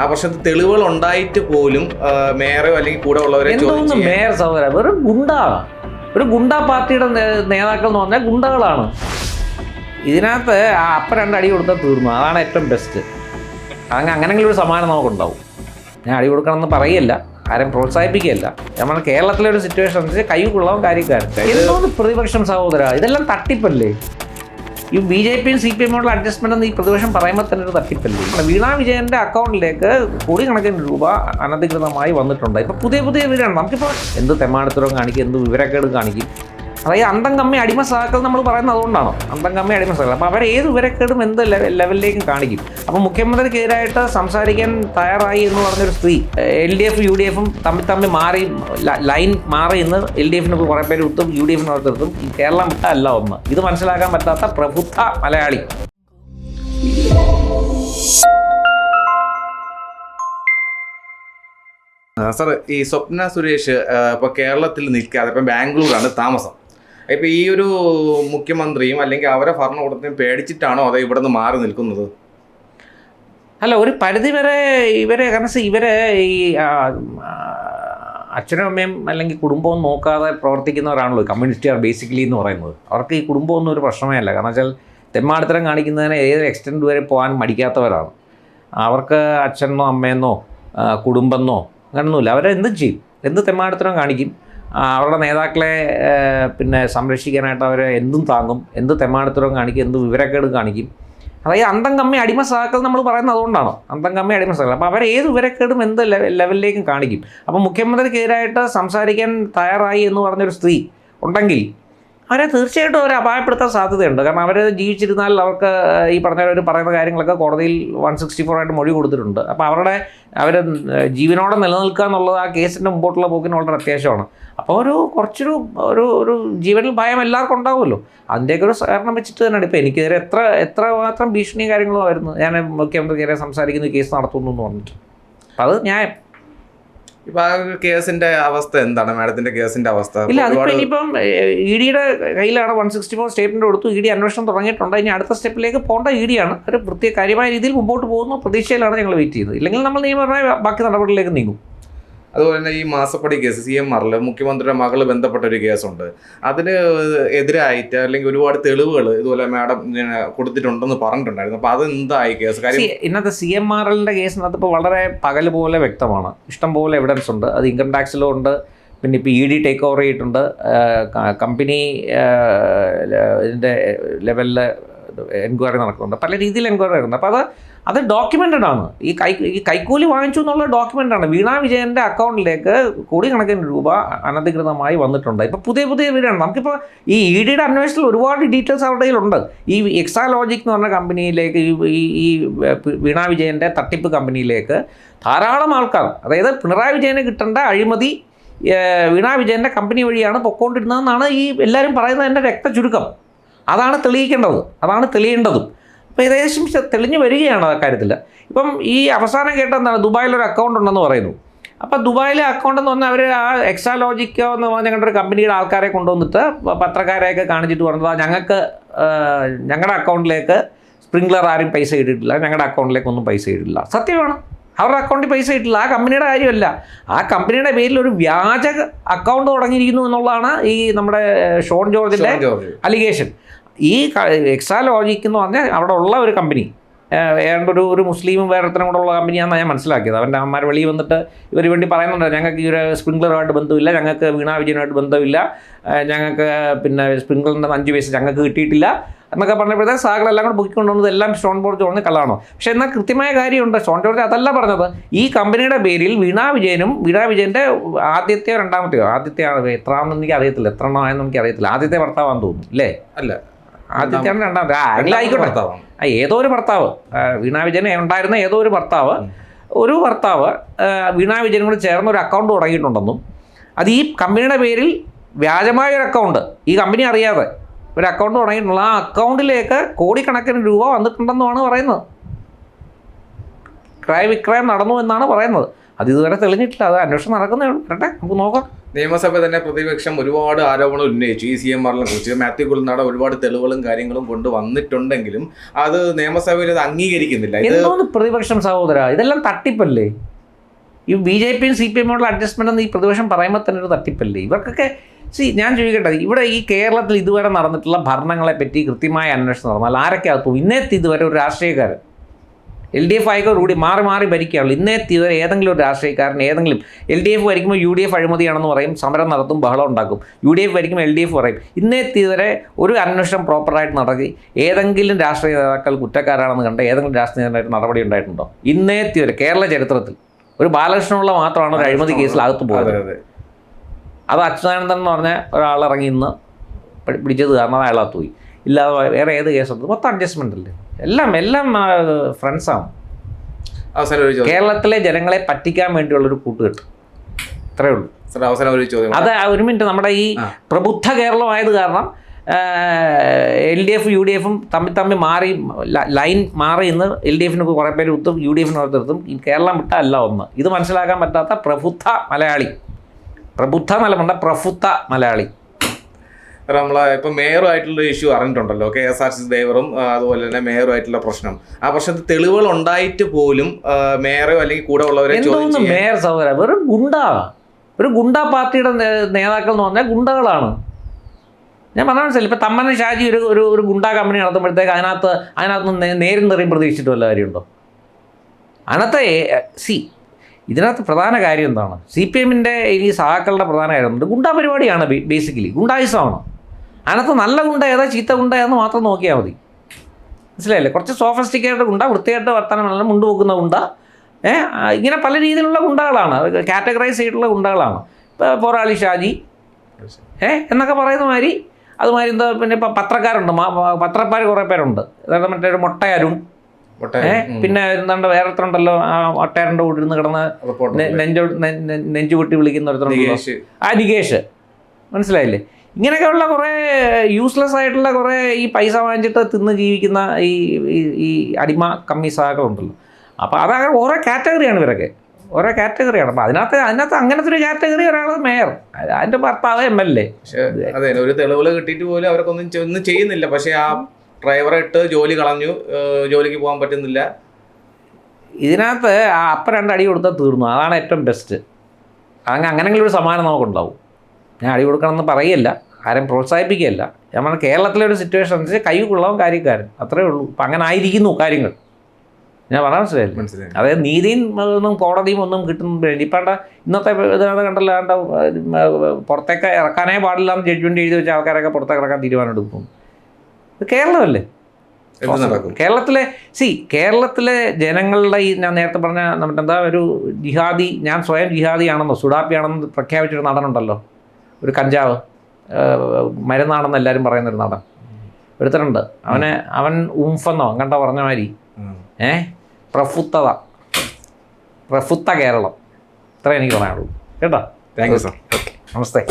ആ പക്ഷെ തെളിവുകൾ ഉണ്ടായിട്ട് പോലും മേയറോ അല്ലെങ്കിൽ കൂടെ ഉള്ളവരെ എന്തോന്ന് മേയർ സഹോദര? വെറും ഗുണ്ട. ഒരു ഗുണ്ട പാർട്ടിയുടെ നേതാക്കൾ എന്ന് പറഞ്ഞാൽ ഗുണ്ടകളാണ്. ഇതിനകത്ത് ആ അപ്പം രണ്ട് അടി കൊടുത്താൽ തീർന്നു. അതാണ് ഏറ്റവും ബെസ്റ്റ് അങ്ങനെ അങ്ങനെങ്കിലും ഒരു സമ്മാനം നമുക്കുണ്ടാവും. ഞാൻ അടി കൊടുക്കണമെന്ന് പറയല്ല. ആരും പ്രോത്സാഹിപ്പിക്കുകയല്ല. നമ്മൾ കേരളത്തിലെ ഒരു സിറ്റുവേഷൻ അനുസരിച്ച് കൈ കൊള്ളാവും കാര്യക്കാരൻ എന്തോന്ന് പ്രതിപക്ഷം സഹോദര? ഇതെല്ലാം തട്ടിപ്പല്ലേ? ഈ ബി ജെ പിയും സി പി എമ്മുള്ള അഡ്ജസ്റ്റ്മെന്റ് എന്ന് ഈ പ്രതിപക്ഷം പറയുമ്പോൾ തന്നെ ഒരു തട്ടിപ്പല്ലേ? വീണ വിജയന്റെ അക്കൗണ്ടിലേക്ക് കോടിക്കണക്കിന് രൂപ അനധികൃതമായി വന്നിട്ടുണ്ട്. ഇപ്പൊ പുതിയ പുതിയ വിവരമാണ് നമുക്കിപ്പോൾ എന്ത് തെമ്മാടത്തരവും കാണിക്കും? എന്ത് വിവരക്കേട് കാണിക്കും? അതായത് അന്തം കമ്മി അടിമ സഹാക്കൾ നമ്മൾ പറയുന്നത് അതുകൊണ്ടാണ്. അന്തം കമ്മി അടിമ സഹാക്കൾ അപ്പോൾ അവർ ഏത് വിവരക്കേടും എന്ത് ലെവലിലേക്കും കാണിക്കും. അപ്പോൾ മുഖ്യമന്ത്രിക്കെതിരായിട്ട് സംസാരിക്കാൻ തയ്യാറായി എന്ന് പറഞ്ഞൊരു സ്ത്രീ L D F U D എഫും തമ്മിൽ തമ്മിൽ മാറി ലൈൻ മാറി എന്ന് എൽ ഡി എഫിന് കുറേ പേര് വിട്ടും യു ഡി എഫിന് ഓർത്തെടുത്തും കേരളം വിട്ടല്ല ഒന്ന്. ഇത് മനസ്സിലാക്കാൻ പറ്റാത്ത പ്രബുദ്ധ മലയാളി. സാർ ഈ സ്വപ്ന സുരേഷ് ഇപ്പോൾ ഇപ്പൊ കേരളത്തിൽ നിൽക്കാതെ ഇപ്പൊ ബാംഗ്ലൂരാണ് താമസം. ഇപ്പൊ ഈ ഒരു മുഖ്യമന്ത്രിയും അല്ലെങ്കിൽ അവരെ ഭരണകൂടത്തെയും പേടിച്ചിട്ടാണോ അതോ ഇവിടെ നിന്ന് മാറി നിൽക്കുന്നത്? അല്ല ഒരു പരിധി വരെ ഇവരെ കാരണം ഇവരെ ഈ അച്ഛനും അമ്മയും അല്ലെങ്കിൽ കുടുംബവും നോക്കാതെ പ്രവർത്തിക്കുന്നവരാണല്ലോ കമ്മ്യൂണിസ്റ്റുകാർ ബേസിക്കലി എന്ന് പറയുന്നത്. അവർക്ക് ഈ കുടുംബമൊന്നും ഒരു പ്രശ്നമേ അല്ല. കാരണം വെച്ചാൽ തെമ്മാടിത്തരം കാണിക്കുന്നതിന് ഏതൊരു എക്സ്റ്റെൻഡ് വരെ പോകാൻ മടിക്കാത്തവരാണ്. അവർക്ക് അച്ഛനോ അമ്മയെന്നോ കുടുംബമെന്നോ അങ്ങനൊന്നുമില്ല. അവരെന്തും ചെയ്യും. എന്ത് തെമ്മാടിത്തരം കാണിക്കും? അവരുടെ നേതാക്കളെ പിന്നെ സംരക്ഷിക്കാനായിട്ട് അവരെ എന്തും താങ്ങും. എന്ത് തെമ്മാടിത്തരം കാണിക്കും എന്ത് വിവരക്കേട് കാണിക്കും. അതായത് അന്തം കമ്മി അടിമ സഹാക്കൾ നമ്മൾ പറയുന്നത് അതുകൊണ്ടാണ്. അന്തം കമ്മി അടിമ സഹാക്കൾ അപ്പോൾ അവർ ഏത് വിവരക്കേടും എന്ത് ലെവലിലേക്കും കാണിക്കും. അപ്പോൾ മുഖ്യമന്ത്രിക്കെതിരായിട്ട് സംസാരിക്കാൻ തയ്യാറായി എന്ന് പറഞ്ഞൊരു സ്ത്രീ ഉണ്ടെങ്കിൽ അവരെ തീർച്ചയായിട്ടും അവരെ അപായപ്പെടുത്താൻ സാധ്യതയുണ്ട്. കാരണം അവർ ജീവിച്ചിരുന്നാൽ അവർക്ക് ഈ പറഞ്ഞ ഒരു പറയുന്ന കാര്യങ്ങളൊക്കെ കോടതിയിൽ വൺ സിക്സ്റ്റി ഫോർ ആയിട്ട് മൊഴി കൊടുത്തിട്ടുണ്ട്. അപ്പോൾ അവരുടെ അവർ ജീവനോടെ നിലനിൽക്കുക എന്നുള്ളത് ആ കേസിന്റെ മുമ്പോട്ടുള്ള പോക്കിന് വളരെ അത്യാവശ്യമാണ്. അപ്പോൾ ഒരു കുറച്ചൊരു ഒരു ഒരു ജീവനിൽ ഭയം എല്ലാവർക്കും ഉണ്ടാവുമല്ലോ. അതിന്റെയൊക്കെ ഒരു സഹകരണം വെച്ചിട്ട് തന്നെയാണ്. ഇപ്പോൾ എനിക്കെതിരെ എത്ര എത്ര മാത്രം ഭീഷണിയും കാര്യങ്ങളും ആയിരുന്നു. ഞാൻ മുഖ്യമന്ത്രിക്കെതിരെ സംസാരിക്കുന്ന കേസ് നടത്തുന്നു എന്ന് പറഞ്ഞിട്ട്. അപ്പോൾ അത് ന്യായം. ഇപ്പൊ ആ കേസിന്റെ അവസ്ഥ എന്താണ്? മാഡത്തിന്റെ കേസിന്റെ അവസ്ഥ? ഇല്ല അതിപ്പോ ഇനിയിപ്പം ഇ ഡിയുടെ കയ്യിലാണ് വൺ സിക്സ്റ്റി ഫോർ സ്റ്റേറ്റ്മെന്റ് കൊടുത്തു. ഇ ഡി അന്വേഷണം തുടങ്ങിയിട്ടുണ്ട്. ഇനി അടുത്ത സ്റ്റെപ്പിലേക്ക് പോകേണ്ട ഇ ഡിയാണ്. ഒരു പ്രത്യേക കാര്യമായ രീതിയിൽ മുമ്പോട്ട് പോകുന്ന പ്രതീക്ഷയിലാണ് ഞങ്ങൾ വെയിറ്റ് ചെയ്യുന്നത്. ഇല്ലെങ്കിൽ നമ്മൾ നിയമപരമായ ബാക്കി നടപടികളിലേക്ക് നീങ്ങും. അതുപോലെ തന്നെ ഈ മാസപ്പടി കേസ് സി എം ആറിൽ മുഖ്യമന്ത്രിയുടെ മകൾ ബന്ധപ്പെട്ട ഒരു കേസുണ്ട്. അതിന് എതിരായിട്ട് അല്ലെങ്കിൽ ഒരുപാട് തെളിവുകൾ ഇതുപോലെ മാഡം കൊടുത്തിട്ടുണ്ടെന്ന് പറഞ്ഞിട്ടുണ്ടായിരുന്നു. അപ്പൊ അത് എന്തായി കേസ്? കാര്യം ഇന്നത്തെ സി എം എല്ലിന്റെ കേസിനകത്ത് ഇപ്പോൾ വളരെ പകൽ പോലെ വ്യക്തമാണ്. ഇഷ്ടം പോലെ എവിഡൻസ് ഉണ്ട്. അത് ഇൻകം ടാക്സിലും ഉണ്ട്. പിന്നെ ഇപ്പോൾ ഇ ഡി ടേക്ക് ഓവർ ചെയ്തിട്ടുണ്ട്. കമ്പനി ഇതിന്റെ ലെവലിൽ എൻക്വയറി നടക്കുന്നുണ്ട്. പല രീതിയിൽ എൻക്വയറി നടക്കുന്നുണ്ട്. അപ്പോൾ അത് അത് ഡോക്യുമെന്റഡ് ആണ്. ഈ കൈ ഈ കൈക്കൂലി വാങ്ങിച്ചു എന്നുള്ള ഡോക്യുമെന്റ് ആണ്. വീണ വിജയന്റെ അക്കൗണ്ടിലേക്ക് കോടിക്കണക്കിന് രൂപ അനധികൃതമായി വന്നിട്ടുണ്ട്. ഇപ്പോൾ പുതിയ പുതിയ വീടാണ്. നമുക്കിപ്പോൾ ഈ ഇ ഡിയുടെ അന്വേഷണത്തിൽ ഒരുപാട് ഡീറ്റെയിൽസ് അവരുടെ കയ്യിലുണ്ട്. ഈ എക്സാലോജിക് എന്ന് പറഞ്ഞ കമ്പനിയിലേക്ക് ഈ ഈ വീണാ വിജയന്റെ തട്ടിപ്പ് കമ്പനിയിലേക്ക് ധാരാളം ആൾക്കാർ അതായത് പിണറായി വിജയന് കിട്ടേണ്ട അഴിമതി വീണാ വിജയന്റെ കമ്പനി വഴിയാണ് പൊക്കോണ്ടിരുന്നതെന്നാണ് ഈ എല്ലാവരും പറയുന്നതിന്റെ രക്ത ചുരുക്കം അതാണ് തെളിയിക്കേണ്ടത്. അതാണ് തെളിയേണ്ടതും. അപ്പോൾ ഏകദേശം തെളിഞ്ഞു വരികയാണ് ആ കാര്യത്തിൽ ഇപ്പം ഈ അവസാനം കേട്ട എന്താണ് ദുബായിലൊരു അക്കൗണ്ട് ഉണ്ടെന്ന് പറയുന്നു. അപ്പോൾ ദുബായിലെ അക്കൗണ്ട് എന്ന് പറഞ്ഞാൽ അവർ ആ എക്സാലോജിക്കോ എന്ന് പറഞ്ഞ ഞങ്ങളുടെ ഒരു കമ്പനിയുടെ ആൾക്കാരെ കൊണ്ടുവന്നിട്ട് പത്രക്കാരെയൊക്കെ കാണിച്ചിട്ട് പറഞ്ഞത് "ആ, ഞങ്ങൾക്ക് ഞങ്ങളുടെ അക്കൗണ്ടിലേക്ക് സ്പ്രിംഗ്ലർ ആരും പൈസ ഇട്ടിട്ടില്ല ഞങ്ങളുടെ അക്കൗണ്ടിലേക്ക് ഒന്നും പൈസ ഇട്ടില്ല സത്യമാണ്. അവരുടെ അക്കൗണ്ടിൽ പൈസ ഇട്ടില്ല ആ കമ്പനിയുടെ കാര്യമല്ല. ആ കമ്പനിയുടെ പേരിൽ ഒരു വ്യാജ അക്കൗണ്ട് തുടങ്ങിയിരിക്കുന്നു എന്നുള്ളതാണ് ഈ നമ്മുടെ ഷോൺ ജോർജിന്റെ അലിഗേഷൻ ഈ എക്സാ ലോജിക്ക് എന്ന് പറഞ്ഞാൽ അവിടെ ഉള്ള ഒരു കമ്പനി ഏതാണ്ട് ഒരു ഒരു മുസ്ലിമും വേറൊരുത്തനും കൂടെ ഉള്ള കമ്പനിയാണെന്ന് ഞാൻ മനസ്സിലാക്കിയത്. അവന്റെ അമ്മമാർ വെളിയിൽ വന്നിട്ട് ഇവർ വേണ്ടി പറയുന്നുണ്ട് ഞങ്ങൾക്ക് ഈ ഒരു സ്പ്രിംഗ്ലറുമായിട്ട് ബന്ധമില്ല ഞങ്ങൾക്ക് വീണാ വിജയനുമായിട്ട് ബന്ധമില്ല ഞങ്ങൾക്ക് പിന്നെ സ്പ്രിംഗ്ലറിന്റെ അഞ്ച് പൈസ ഞങ്ങൾക്ക് കിട്ടിയിട്ടില്ല എന്നൊക്കെ പറഞ്ഞപ്പോഴത്തെ സാഗറെല്ലാം കൂടെ പൊക്കിക്കൊണ്ടുവന്നത് എല്ലാം സ്റ്റോൺ ജോർജ് പറഞ്ഞ് കള്ളാണോ? പക്ഷേ എന്നാൽ കൃത്യമായ കാര്യമുണ്ട്. സ്റ്റോൺ ജോർജ് അതല്ല പറഞ്ഞത്. ഈ കമ്പനിയുടെ പേരിൽ വീണാ വിജയനും വീണാ വിജയന്റെ ആദ്യത്തെയോ രണ്ടാമത്തെയോ? ആദ്യത്തെയാണ് എത്രയാണെന്ന് എനിക്ക് അറിയത്തില്ല. എത്ര എണ്ണമായെന്ന് എനിക്ക് അറിയത്തില്ല. ആദ്യത്തെ ഭർത്താവാന്ന് തോന്നുന്നു അല്ലേ? അല്ല. ആദ്യത്തെയാണ് രണ്ടാമത്തെ ആ ആയിക്കോട്ടെ. ആ, ഏതോ ഒരു ഭർത്താവ്. വീണാ വിജയൻ ഉണ്ടായിരുന്ന ഏതോ ഒരു ഭർത്താവ്. ഒരു ഭർത്താവ് വീണാ വിജയനും കൂടി ചേർന്ന് ഒരു അക്കൗണ്ട് തുടങ്ങിയിട്ടുണ്ടെന്നും അത് ഈ കമ്പനിയുടെ പേരിൽ വ്യാജമായ ഒരു അക്കൗണ്ട് ഈ കമ്പനി അറിയാതെ ഒരു അക്കൗണ്ട് തുടങ്ങിയിട്ടുള്ള ആ അക്കൗണ്ടിലേക്ക് കോടിക്കണക്കിന് രൂപ വന്നിട്ടുണ്ടെന്നുമാണ് പറയുന്നത്. ക്രയവിക്രയം നടന്നു എന്നാണ് പറയുന്നത്. അത് ഇതുവരെ തെളിഞ്ഞിട്ടില്ല. അത് അന്വേഷണം നടക്കുന്നേ ഉള്ളൂ. വരട്ടെ നമുക്ക് നോക്കാം. നിയമസഭ തന്നെ പ്രതിപക്ഷം ഒരുപാട് ആരോപണം ഉന്നയിച്ചു. ഈ സി എം ആറിനെ കുറിച്ച് മാത്യു കുളനാട് ഒരുപാട് തെളിവുകളും കാര്യങ്ങളും കൊണ്ടുവന്നിട്ടുണ്ടെങ്കിലും അത് നിയമസഭയിൽ അത് അംഗീകരിക്കുന്നില്ല. എന്തോന്ന് പ്രതിപക്ഷം സഹോദര? ഇതെല്ലാം തട്ടിപ്പല്ലേ? ഈ ബി ജെ പിയും സി പി എമ്മുള്ള അഡ്ജസ്റ്റ്മെന്റ് എന്ന് ഈ പ്രതിപക്ഷം പറയുമ്പോൾ തന്നെ ഒരു തട്ടിപ്പല്ലേ? ഇവർക്കൊക്കെ സി ഞാൻ ചോദിക്കട്ടെ ഇവിടെ ഈ കേരളത്തിൽ ഇതുവരെ നടന്നിട്ടുള്ള ഭരണങ്ങളെ പറ്റി കൃത്യമായ അന്വേഷണം നടന്നാൽ ആരൊക്കെ അകത്തു ഇന്നത്തെ ഇതുവരെ ഒരു രാഷ്ട്രീയക്കാരൻ. എൽ ഡി എഫ് ആയിക്കോടുകൂടി മാറി മാറി ഭരിക്കുകയുള്ളൂ ഇന്നേ തീവരെ ഏതെങ്കിലും ഒരു രാഷ്ട്രീയക്കാരൻ ഏതെങ്കിലും എൽ ഡി എഫ് ഭരിക്കുമ്പോൾ യു ഡി എഫ് അഴിമതിയാണെന്ന് പറയും സമരം നടത്തും ബഹളം ഉണ്ടാക്കും. യു ഡി എഫ് ഭരിക്കുമ്പോൾ എൽ ഡി എഫ് പറയും. ഇന്നേ തീവരെ ഒരു അന്വേഷണം പ്രോപ്പറായിട്ട് നടത്തി. ഏതെങ്കിലും രാഷ്ട്രീയ നേതാക്കൾ കുറ്റക്കാരാണെന്ന് കണ്ട് ഏതെങ്കിലും രാഷ്ട്രീയ നേതാക്കൾ നടപടി ഉണ്ടായിട്ടുണ്ടോ? ഇന്നേ തീവരെ കേരള ചരിത്രത്തിൽ ഒരു ബാലകൃഷ്ണനുള്ള മാത്രമാണ് ഒരു അഴിമതി കേസിൽ അകത്ത് പോയത്. അതെ അച്യുതാനന്ദൻ എന്ന് പറഞ്ഞ ഒരാൾ ഇറങ്ങി ഇന്ന് പിടിച്ചത് കാരണം അയാളകത്ത് പോയി. ഇല്ലാതെ വേറെ ഏത് കേസുണ്ട് മൊത്തം അഡ്ജസ്റ്റ്മെന്റ് അല്ലേ? എല്ലാം എല്ലാം ഫ്രണ്ട്സാണ് അവസാനം ഒരു ചോദ്യം. കേരളത്തിലെ ജനങ്ങളെ പറ്റിക്കാൻ വേണ്ടിയുള്ളൊരു കൂട്ടുകെട്ട് ഇത്രയേ ഉള്ളൂ. സാർ അവസാനം ഒരു ചോദ്യം അത് ഒരു മിനിറ്റ് നമ്മുടെ ഈ. പ്രബുദ്ധ കേരളമായത് കാരണം L D F U D എഫും തമ്മിൽ തമ്മിൽ മാറി ലൈൻ മാറി ഇന്ന് എൽ ഡി എഫിന് കുറേ പേര് ഒത്തും യു ഡി എഫിന് ഈ കേരളം വിട്ടല്ല ഒന്ന്. ഇത് മനസ്സിലാക്കാൻ പറ്റാത്ത പ്രബുദ്ധ മലയാളി. പ്രബുദ്ധ നിലമുണ്ട പ്രഫുദ്ധ മലയാളി. സാർ നമ്മളെ ഇപ്പൊ മേയറുമായിട്ടുള്ള ഇഷ്യൂ അറിഞ്ഞിട്ടുണ്ടല്ലോ. കെ എസ് ആർ സി ഡ്രൈവറും അതുപോലെ തന്നെ മേയറുമായിട്ടുള്ള പ്രശ്നം. ആ പ്രശ്നത്തിൽ തെളിവുകൾ ഉണ്ടായിട്ട് പോലും മേയറോ അല്ലെങ്കിൽ കൂടെ ഉള്ളവരെ മേയർ സഹോദര? വെറും ഗുണ്ട. ഒരു ഗുണ്ട പാർട്ടിയുടെ നേതാക്കൾ എന്ന് പറഞ്ഞാൽ ഗുണ്ടകളാണ്. ഞാൻ പറഞ്ഞ മനസ്സിലായി. ഇപ്പം തമ്മന ഷാജി ഒരു ഒരു ഒരു ഗുണ്ടാ കമ്പനി നടത്തുമ്പോഴത്തേക്ക് അതിനകത്ത് അതിനകത്ത് നേരും തെറിയും പ്രതീക്ഷിച്ചിട്ട് വല്ല കാര്യമുണ്ടോ? അതിനകത്ത് സി ഇതിനകത്ത് പ്രധാന കാര്യം എന്താണ്? സി പി എമ്മിന്റെ ഈ സഹാക്കളുടെ പ്രധാന കാര്യം ഗുണ്ടാ പരിപാടിയാണ് ബേസിക്കലി ഗുണ്ടായുസമാണ്. അതിനകത്ത് നല്ല ഗുണ്ട ഏതാ ചീത്ത ഗുണ്ട എന്ന് മാത്രം നോക്കിയാൽ മതി. മനസ്സിലായില്ലേ? കുറച്ച് സോഫസ്റ്റിക്കേറ്റഡ് ഗുണ്ട വൃത്തിയായിട്ട് വർത്തമാനം നല്ല മുണ്ട് പോകുന്ന ഗുണ്ട ഏ ഇങ്ങനെ പല രീതിയിലുള്ള ഗുണ്ടകളാണ് കാറ്റഗറൈസ് ചെയ്തിട്ടുള്ള ഗുണ്ടകളാണ് ഇപ്പോൾ പോരാളി ഷാജി ഏ എന്നൊക്കെ പറയുന്ന മാതിരി അതുമാതിരി എന്താ പിന്നെ ഇപ്പം പത്രക്കാരുണ്ട്. പത്രക്കാർ കുറേ പേരുണ്ട്. അതായത് മറ്റേ ഒരു മൊട്ടയാരും ഏ പിന്നെ എന്താണ്ട് വേറെ ഉണ്ടല്ലോ ആ ഒട്ടയാരന്റെ കൂടെ ഇരുന്ന് കിടന്ന് നെഞ്ചു നെഞ്ചോ പൊട്ടി വിളിക്കുന്ന ഒരുത്തരുണ്ടല്ലോ. നികേഷ്. ആ നികേഷ്. മനസ്സിലായില്ലേ? ഇങ്ങനെയൊക്കെയുള്ള കുറേ യൂസ്ലെസ് ആയിട്ടുള്ള കുറേ ഈ പൈസ വാങ്ങിച്ചിട്ട് തിന്ന് ജീവിക്കുന്ന ഈ ഈ- അടിമ കമ്മി സഹാക്കളുണ്ടല്ലോ. അപ്പോൾ അത് അങ്ങനെ ഓരോ കാറ്റഗറിയാണ് ഇവരൊക്കെ. ഓരോ കാറ്റഗറിയാണ്. അപ്പോൾ അതിനകത്ത് അതിനകത്ത് അങ്ങനത്തെ ഒരു കാറ്റഗറി ഒരാൾ മേയർ. അതിന്റെ ഭർത്താവ് എം എൽ എ അതെ ഒരു തെളിവുകൾ കിട്ടിയിട്ട് പോലും അവർക്കൊന്നും ചെ- ഒന്നും ചെയ്യുന്നില്ല. പക്ഷേ ആ ഡ്രൈവറെ ഇട്ട് ജോലി കളഞ്ഞു. ജോലിക്ക് പോകാൻ പറ്റുന്നില്ല. ഇതിനകത്ത് ആ അപ്പം രണ്ടടി കൊടുത്താൽ തീർന്നു. അതാണ് ഏറ്റവും ബെസ്റ്റ് അങ്ങനെ അങ്ങനെങ്കിലും ഒരു സമ്മാനം നമുക്കുണ്ടാവും. ഞാൻ അടി കൊടുക്കണമെന്ന് പറയല്ല ആരും പ്രോത്സാഹിപ്പിക്കുകയല്ല. ഞാൻ പറഞ്ഞ കേരളത്തിലെ ഒരു സിറ്റുവേഷൻ അനുസരിച്ച് കൈ കൊള്ളാവും കാര്യക്കാരൻ. അത്രേ ഉള്ളൂ. ഇപ്പം അങ്ങനെ ആയിരിക്കുന്നു കാര്യങ്ങൾ. ഞാൻ പറഞ്ഞാൽ മനസ്സിലായില്ലേ? മനസ്സിലായി. അതായത് നീതിയും ഒന്നും കോടതിയും ഒന്നും കിട്ടുന്നില്ല ഇപ്പം ഇന്നത്തെ ഇതിനകത്ത് കണ്ടല്ലോ ആണ്ട പുറത്തേക്ക് ഇറക്കാനേ പാടില്ല എന്ന് ജഡ്ജ്മെന്റ് എഴുതി വെച്ച ആൾക്കാരൊക്കെ പുറത്തേക്ക് ഇറക്കാൻ തീരുമാനം എടുക്കും. ഇത് കേരളമല്ലേ? കേരളത്തിലെ സി കേരളത്തിലെ ജനങ്ങളുടെ ഈ ഞാൻ നേരത്തെ പറഞ്ഞ നമ്മുടെ എന്താ ഒരു ജിഹാദി ഞാൻ സ്വയം ജിഹാദിയാണെന്നോ സുഡാപ്പിയാണെന്ന് പ്രഖ്യാപിച്ചൊരു നടനുണ്ടല്ലോ. ഒരു കഞ്ചാവ് മരുന്നാണെന്ന് എല്ലാവരും പറയുന്നൊരു നടൻ. ഒരുത്തരുണ്ട് അവനെ അവൻ ഉംഫെന്നോ അങ്ങണ്ട പറഞ്ഞ മാതിരി. ഏ? പ്രഫുത്തത. പ്രഫുത്ത കേരളം. ഇത്രയും എനിക്ക് പറയാനുള്ളൂ. കേട്ടോ? Thank you sir namaste.